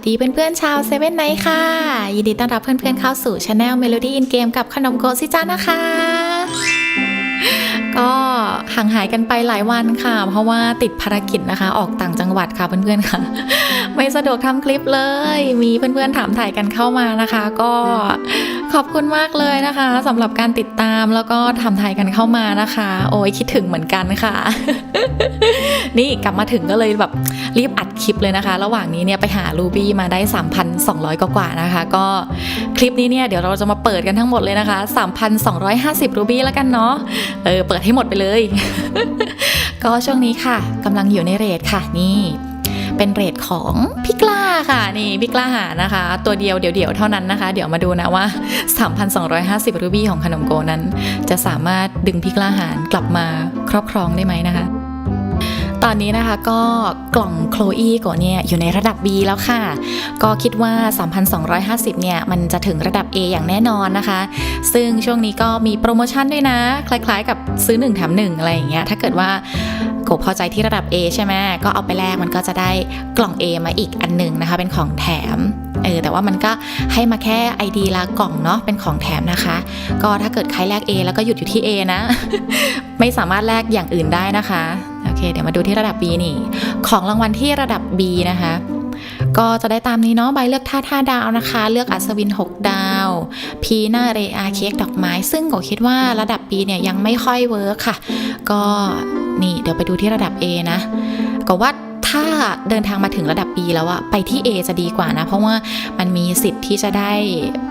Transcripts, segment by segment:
วัสดีเพื่อนๆชาวเซเว่นไนค่ะ ยินดีต้อนรับเพื่อนๆเข้าสู่ช anel Melody in Game กับขนมโกซิจ้านะคะ ก็ห่างหายกันไปหลายวันค่ะ เพราะว่าติดภารกิจนะคะ ออกต่างจังหวัดค่ะเพื่อนๆค่ะ ไม่สะดวกทำคลิปเลย มีเพื่อนๆถามถ่ายกันเข้ามานะคะ ก็ขอบคุณมากเลยนะคะสำหรับการติดตามแล้วก็ถามถ่ายกันเข้ามานะคะ โอ้ยคิดถึงเหมือนกันค่ะ นี่กลับมาถึงก็เลยแบบรีบอัดคลิปเลยนะคะ ระหว่างนี้เนี่ยไปหารูบี้มาได้ 3,200 กว่าๆนะคะ ก็คลิปนี้เนี่ยเดี๋ยวเราจะมาเปิดกันทั้งหมดเลยนะคะ 3,250 รูบี้แล้วกันเนาะเออเปิดให้หมดไปเลย ก็ช่วงนี้ค่ะกำลังอยู่ในเรทค่ะนี่เป็นเรทของพี่กล้าค่ะนี่พี่กล้าหานะคะ ตัวเดียวเดี่ยวๆเท่านั้นนะคะ เดี๋ยวมาดูนะว่า 3,250 รูบี้ของขนมโกนั้น จะสามารถดึงพี่กล้าหารกลับมาครอบครองได้ไหมนะคะ ตอนนี้นะคะก็กล่องโคลอีกโกเนี่ยอยู่ในระดับ B แล้วค่ะ ก็คิดว่า 3,250 เนี่ย มันจะถึงระดับ A อย่างแน่นอนนะคะ ซึ่งช่วงนี้ก็มีโปรโมชั่นด้วยนะ คล้ายๆ กับซื้อ 1 แถม 1 อะไรอย่างเงี้ยถ้าเกิดว่าโกพอใจที่ระดับ A ใช่ไหมก็เอาไปแลกมันก็จะได้กล่อง A มาอีกอันหนึ่งนะคะ เป็นของแถมเออแต่ว่ามันก็ให้มาแค่ ID ละกล่องเนาะเป็นของแถมนะคะ ก็ถ้าเกิดใครแลก A แล้วก็หยุดอยู่ที่ A นะ ไม่สามารถแลกอย่างอื่นได้นะคะ เคเดี๋ยวมาดูที่ระดับ B นี่ ของรางวัลที่ระดับ B นะคะ ก็จะได้ตามนี้เนาะใบเลือกท่าท่าดาวนะคะ เลือกอัศวิน 6 ดาว พีนาเรอาเค้กดอกไม้ ซึ่งก็คิดว่าระดับ B เนี่ยยังไม่ค่อยเวิร์คค่ะ ก็นี่เดี๋ยวไปดูที่ระดับ A นะ ก็ว่าถ้าเดินทางมาถึงระดับ B แล้วอะไปที่ A จะดีกว่านะ เพราะว่ามันมีสิทธิ์ที่จะได้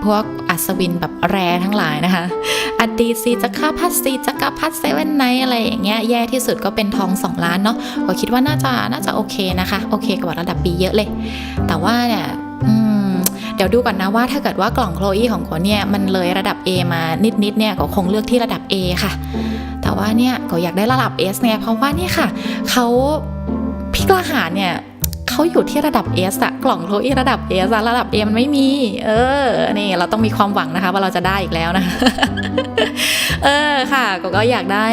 พวก อัศวินแบบแรทั้งหลายนะคะอดีซีจักรพัฒซีจักรพัฒเซเว่นไนอะไรอย่างเงี้ยแย่ที่สุดก็เป็นทอง 2 ล้านเนาะก็คิดว่าน่าจะน่าจะโอเคนะคะ โอเคกว่าระดับ B เยอะเลย แต่ว่าเนี่ยเดี๋ยวดูก่อนนะว่าถ้าเกิดว่ากล่องโคลอีของคนเนี่ยมันเลยระดับ A มานิดๆเนี่ยก็คงเลือกที่ระดับ A ค่ะ แต่ว่าเนี่ยก็อยากได้ระดับ S เนี่ยเพราะว่านี่ค่ะเขาพี่กลาหาญเนี่ย เขาอยู่ที่ระดับ S อะกล่องโคลอีระดับ S อะระดับ A มันไม่มี เออ นี่เราต้องมีความหวังนะคะ ว่าเราจะได้อีกแล้วนะ เออค่ะก็ก็อยากได้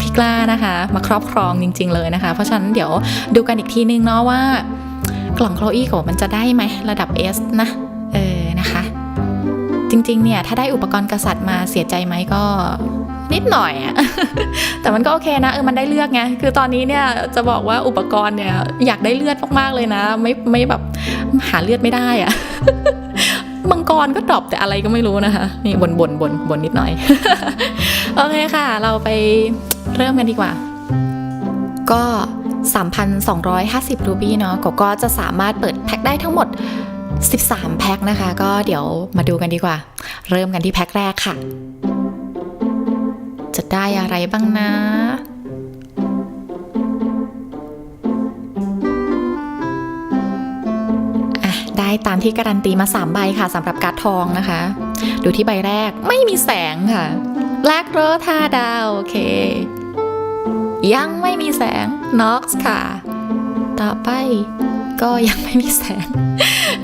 พี่กล้านะคะ มาครอบครองจริง ๆ เลยนะคะ เพราะฉะนั้นเดี๋ยวดูกันอีกทีนึงเนาะว่ากล่องโคลอีของมันจะได้ไหมระดับ S นะ เออนะคะ จริง ๆ เนี่ย ถ้าได้อุปกรณ์กษัตริย์มาเสียใจไหมก็ นิดหน่อยอะแต่มันก็โอเคนะเออมันได้เลือกไงคือตอนนี้เนี่ยจะบอกว่าอุปกรณ์เนี่ยอยากได้เลือดมากๆเลยนะ ไม่ไม่แบบหาเลือดไม่ได้อะมังกรก็ดรอปแต่อะไรก็ไม่รู้นะคะนี่บนบนบนบนนิดหน่อยโอเคค่ะ เราไปเริ่มกันดีกว่า ก็ 3,250 รูบี้เนาะก็ก็จะสามารถเปิดแพ็คได้ทั้งหมด 13 แพ็คนะคะ ก็เดี๋ยวมาดูกันดีกว่า เริ่มกันที่แพ็คแรกค่ะ จะได้อะไรบ้างนะอะได้ตามที่การันตีมา 3 ใบค่ะสำหรับการ์ดทองนะคะ ดูที่ใบแรกไม่มีแสงค่ะแลกโรธาดาว โอเค ยังไม่มีแสง Nox ค่ะ ต่อไปก็ยังไม่มีแสง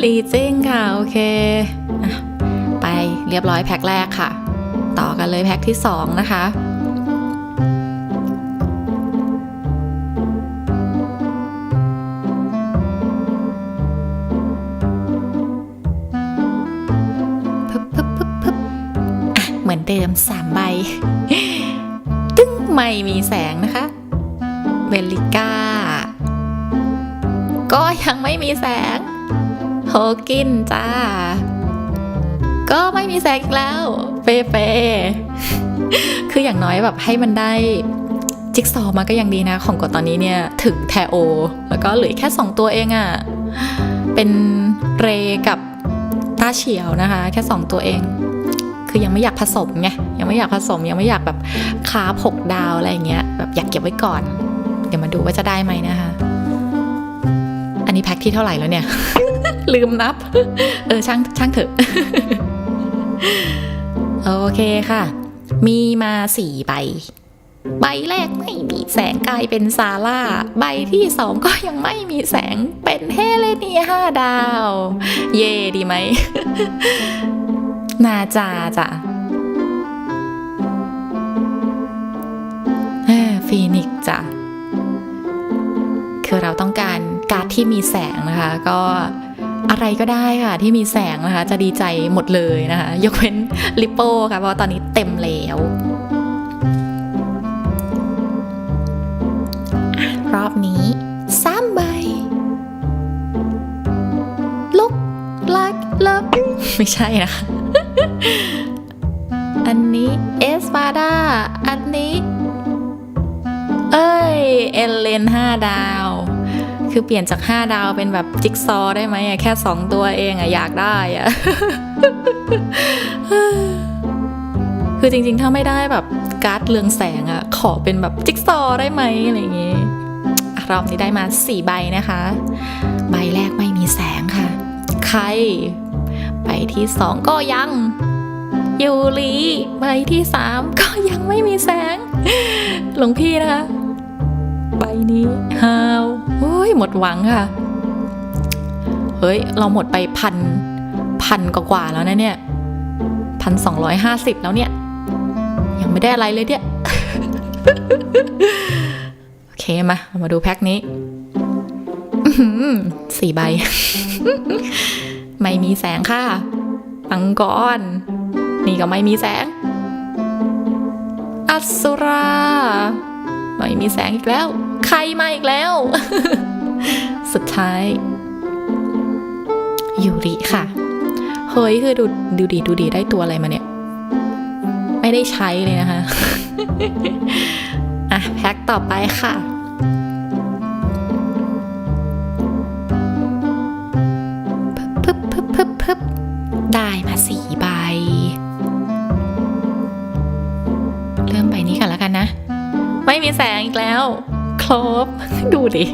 ลีจิ้งค่ะ โอเค ไปเรียบร้อยแพ็คแรกค่ะ ต่อกันเลยแพ็คที่ 2 นะคะ เหมือนเดิม3ใบ ตึ้งไม่มีแสงนะคะเวลิก้า ก็ยังไม่มีแสงโฮกินจ้า ก็ไม่มีแสงอีกแล้ว เปเปคืออย่างน้อยแบบให้มันได้จิ๊กซอมาก็ยังดีนะ ของกดตอนนี้เนี่ย ถึงแทโอ แล้วก็เหลือแค่ 2 ตัวเองอะ่ะ เป็นเรกับตาเฉียวนะคะ แค่ 2 ตัวเอง คือยังไม่อยากผสมไงยังไม่อยากผสมยังไม่อยากแบบคาผกดาวอะไรอย่างเงี้ยแบบอยากเก็บไว้ก่อน เดี๋ยวมาดูว่าจะได้ไหมนะคะ อันนี้แพ็คที่เท่าไหร่แล้วเนี่ย ลืมนับ เออช่างช่างเถอะ โอเคค่ะ มีมาสี่ใบใบแรกไม่มีแสงกลายเป็นซาร่า ใบที่สองก็ยังไม่มีแสงเป็นเฮเลนีห้าดาว เย่ดีไหม นาจาจ้ะเออฟีนิกซ์จ้ะ คือเราต้องการการ์ดที่มีแสงนะคะ ก็อะไรก็ได้ค่ะ ที่มีแสงนะคะ จะดีใจหมดเลยนะคะ ยกเว้นลิปโป้ค่ะ เพราะตอนนี้เต็มแล้วรอบนี้สามใบลุกลักเลิฟไม่ใช่นะคะ อันนี้เอสปาดาอันนี้ เอ้ย เอเลนห้าดาว คือเปลี่ยนจาก5ดาวเป็นแบบจิ๊กซอได้ไหมอะแค่2ตัวเองอะอยากได้อะคือจริงๆ ถ้าไม่ได้แบบการ์ดเรืองแสงอะขอเป็นแบบจิ๊กซอได้ไหมอะไรอย่างงี้รอบนี้ได้มา4ใบนะคะ ใบแรกไม่มีแสงค่ะ ใคร ใบที่2ก็ยัง ยูรีใบที่3ก็ยังไม่มีแสง หลวงพี่นะคะ ใบนี้ฮาวโอ้ยหมดหวังค่ะ เฮ้ย เราหมดไปพันพันกว่าแล้วนะเนี่ยพันสองร้อยห้าสิบแล้วเนี่ย ยังไม่ได้อะไรเลยเนี่ย โอเคมาเรามาดูแพ็คนี้สี่ใบ ไม่มีแสงค่ะปังกอน นี่ก็ไม่มีแสง อัสุรา ไม่มีแสงอีกแล้ว ใครมาอีกแล้ว สุดท้าย ยูริค่ะ เฮ้ยคือดูดูดีดูดีได้ตัวอะไรมาเนี่ย ไม่ได้ใช้เลยนะคะ อะ แพ็คต่อไปค่ะ แสงอีกแล้ว ครบ ดูดิ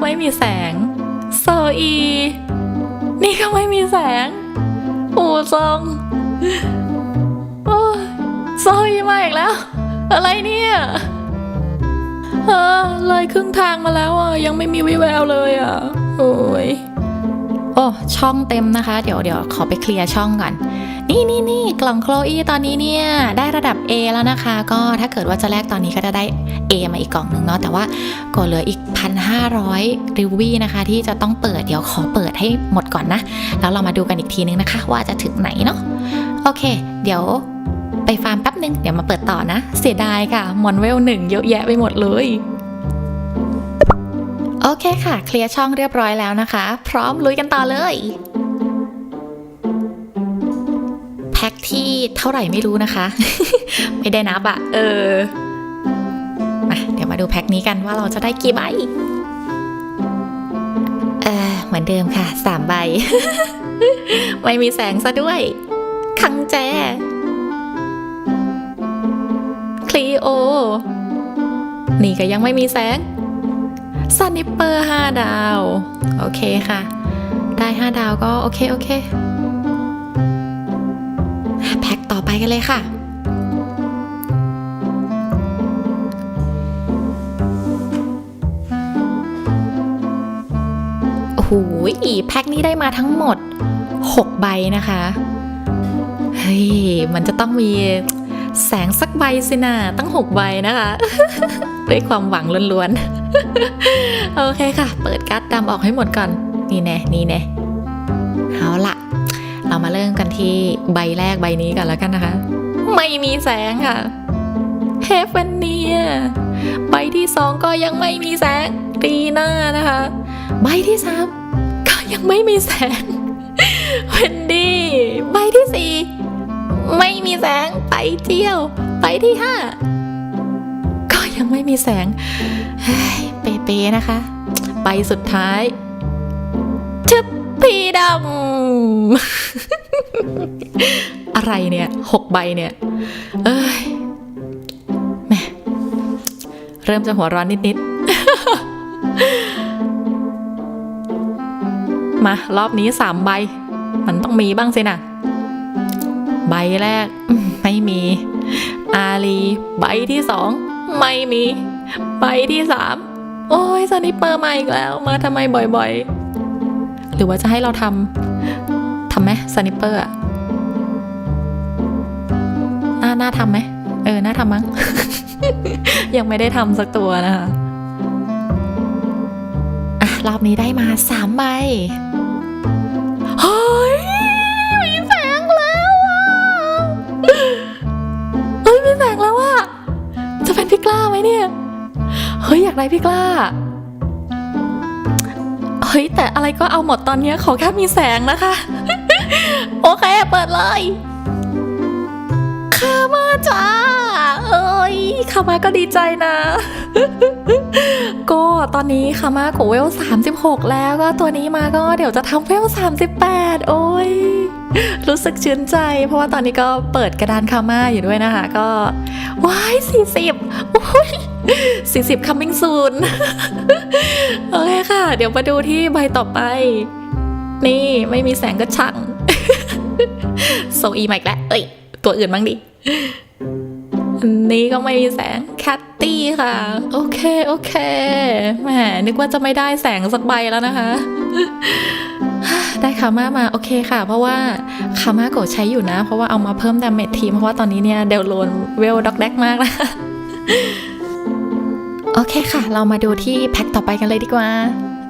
ไม่มีแสง โซอี นี่ก็ไม่มีแสง อูซองโอ้โซอีมาอีกแล้ว อะไรเนี่ยเออเลยครึ่งทางมาแล้วอะ ยังไม่มีวิแววเลยอะ โอ้ยโอ้ช่องเต็มนะคะ เดี๋ยวเดี๋ยวขอไปเคลียร์ช่องก่อน นี่นี่นี่กล่องโคลอีตอนนี้เนี่ยได้ระดับ A แล้วนะคะ ก็ถ้าเกิดว่าจะแลกตอนนี้ก็จะได้ A มาอีกกล่องหนึ่งเนาะแต่ว่าก็เหลืออีก 1,500 ริววี่นะคะ ที่จะต้องเปิดเดี๋ยวขอเปิดให้หมดก่อนนะ แล้วเรามาดูกันอีกทีนึงนะคะ ว่าจะถึงไหนเนาะโอเค เดี๋ยวไปฟาร์มแป๊บนึงเดี๋ยวมาเปิดต่อนะ เสียดายค่ะมอนเวลหนึ่งเยอะแยะไปหมดเลยโอเคค่ะ เคลียร์ช่องเรียบร้อยแล้วนะคะ พร้อมลุยกันต่อเลย ที่เท่าไหร่ไม่รู้นะคะ ไม่ได้นับอะเออมาเดี๋ยวมาดูแพ็คนี้กันว่าเราจะได้กี่ใบเออเหมือนเดิมค่ะสามใบ ไม่มีแสงซะด้วย คังแจ คลีโอ นี่ก็ยังไม่มีแสงซันนิปเปอร์ห้าดาว โอเคค่ะ ได้ห้าดาวก็โอเค โอเค แพ็คต่อไปกันเลยค่ะโอ้โหแพ็คนี้ได้มาทั้งหมด 6 ใบนะคะ เฮ้ย มันจะต้องมีแสงสักใบสินะตั้ง 6 ใบนะคะ ด้วยความหวังล้วนๆ โอเคค่ะ เปิดการ์ดดำออกให้หมดก่อน นี่แน่นี่แน่ ที่ใบแรกใบนี้กันแล้วกันนะคะ ไม่มีแสงค่ะเฮฟเวนเนียใบที่สองก็ยังไม่มีแสงปีหน้านะคะ ใบที่สามก็ยังไม่มีแสงเวนดี้ใบที่สี่ไม่มีแสงไปเจียวใบที่ห้าก็ยังไม่มีแสงเฮ้ยเป๊ะๆนะคะใบสุดท้ายทึบพีดำ อะไรเนี่ยหกใบเนี่ย เอ้ยแม่เริ่มจะหัวร้อนนิดๆ มารอบนี้สามใบ มันต้องมีบ้างสินะใบแรก ไม่มี อาลีใบที่สองไม่มี ใบที่สามโอ้ยสนิปเปอร์มาอีกแล้ว มาทำไมบ่อยๆ หรือว่าจะให้เราทำทำไหมสนิปเปอร์อะ น่าทำไหมเออ น่าทำมั้ง ยังไม่ได้ทำสักตัวนะคะรอบนี้ได้มาสามใบเฮ้ยมีแสงแล้วอะเฮ้ยมีแสงแล้วอะจะเป็นพี่กล้าไหมเนี่ย เฮ้ย อยากได้พี่กล้าเฮ้ยแต่อะไรก็เอาหมดตอนนี้ขอแค่มีแสงนะคะ โอเค เปิดเลย คามาจ้า เอ้ยคามาก็ดีใจนะ ก็ตอนนี้คามากูเวล 36 แล้วก็ตัวนี้มาก็เดี๋ยวจะทำเวล 38 โอ้ยรู้สึกชื่นใจ เพราะว่าตอนนี้ก็เปิดกระดานคามาอยู่ด้วยนะคะ ก็ว้าย40โอ้ย40 coming soon โอเคค่ะ เดี๋ยวมาดูที่ใบต่อไป นี่ไม่มีแสงก็ช่างโซอีมาอีกแล้วเอ้ย ตัวอื่นบ้างดิ อันนี้ก็ไม่มีแสง แคตตี้ค่ะ โอเค โอเค แหม นึกว่าจะไม่ได้แสงสักใบแล้วนะคะ ได้คาม่ามา โอเคค่ะ เพราะว่าคาม่าโกใช้อยู่นะ เพราะว่าเอามาเพิ่มดาเมจทีม เพราะว่าตอนนี้เนี่ยเดลโลนเวลด็อกแดกมากนะโอเคค่ะ เรามาดูที่แพ็คต่อไปกันเลยดีกว่า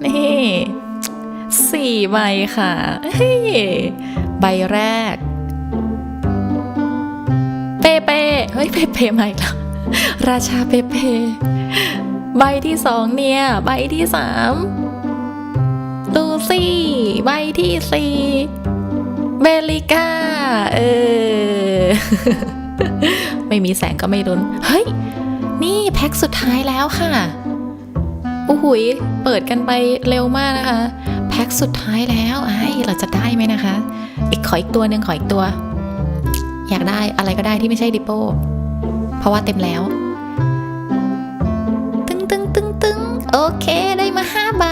นี่สี่ใบค่ะ ใบแรก เปเป้เฮ้ยเปเป้มาอีกแล้วราชาเปเป้ใบที่สองเนี่ย ใบที่สามลูซี่ใบที่สี่เบลิก้าเออ ไม่มีแสงก็ไม่รุนเฮ้ย นี่แพ็คสุดท้ายแล้วค่ะโอ้โหุยเปิดกันไปเร็วมากนะคะ แพ็คสุดท้ายแล้วไอ้เราจะได้ไหมนะคะ อีกขออีกตัวหนึ่งขออีกตัว อยากได้อะไรก็ได้ที่ไม่ใช่ดิโป้เพราะว่าเต็มแล้ว ตึงตึงตึงตึงโอเคได้มาห้าใบ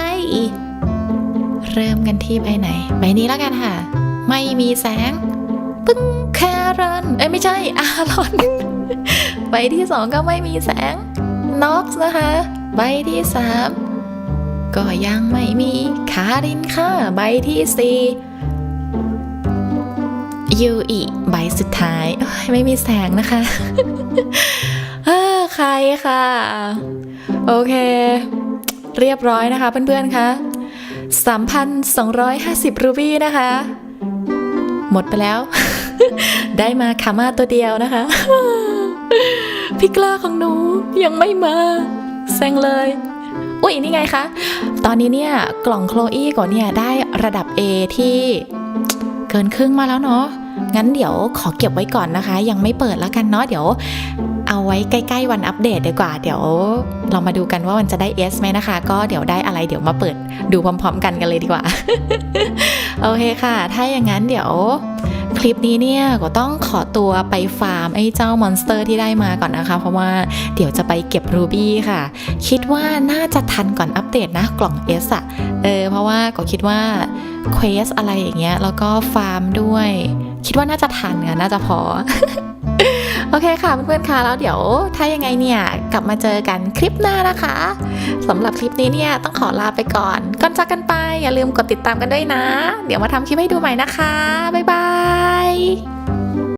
เริ่มกันที่ใบไหน ใบนี้แล้วกันค่ะ ไม่มีแสง ปึ้งแครอน เอ้ยไม่ใช่ อารอน ใบที่สองก็ไม่มีแสงน็อกซ์นะคะ ใบที่สามก็ยังไม่มีคารินค่ะ ใบที่สี่ ยูอีใบสุดท้าย ไม่มีแสงนะคะใครค่ะ โอเค เรียบร้อยนะคะเพื่อนๆคะ3,250 รูบี้นะคะ หมดไปแล้ว ได้มาคามาตัวเดียวนะคะพี่กล้าของหนูยังไม่มาแซงเลยอุ้ยนี่ไงคะ ตอนนี้เนี่ย กล่องโคลอี้ก่อนเนี่ย ได้ระดับ A ที่เกินครึ่งมาแล้วเนาะ งั้นเดี๋ยวขอเก็บไว้ก่อนนะคะ ยังไม่เปิดแล้วกันเนาะเดี๋ยว เอาไว้ใกล้ๆวันอัปเดตดีกว่า เดี๋ยวเรามาดูกันว่ามันจะได้ S ไหมนะคะ ก็เดี๋ยวได้อะไรเดี๋ยวมาเปิดดูพร้อม ๆ กันกันเลยดีกว่า โอเคค่ะ ถ้าอย่างนั้นเดี๋ยวคลิปนี้เนี่ยก็ต้องขอตัวไปฟาร์มไอ้เจ้ามอนสเตอร์ที่ได้มาก่อนนะคะ เพราะว่าเดี๋ยวจะไปเก็บรูบี้ค่ะ คิดว่าน่าจะทันก่อนอัปเดตนะกล่อง S อะเออเพราะว่าก็คิดว่าเควสอะไรอย่างเงี้ยแล้วก็ฟาร์มด้วย คิดว่าน่าจะทานเนื้อน่าจะพอ โอเคค่ะเพื่อนๆค่ะแล้วเดี๋ยว ถ้ายังไงเนี่ย กลับมาเจอกันคลิปหน้านะคะสำหรับคลิปนี้เนี่ยต้องขอลาไปก่อน ก่อนจากกันไปอย่าลืมกดติดตามกันด้วยนะ เดี๋ยวมาทำคลิปให้ดูใหม่นะคะบ๊ายบาย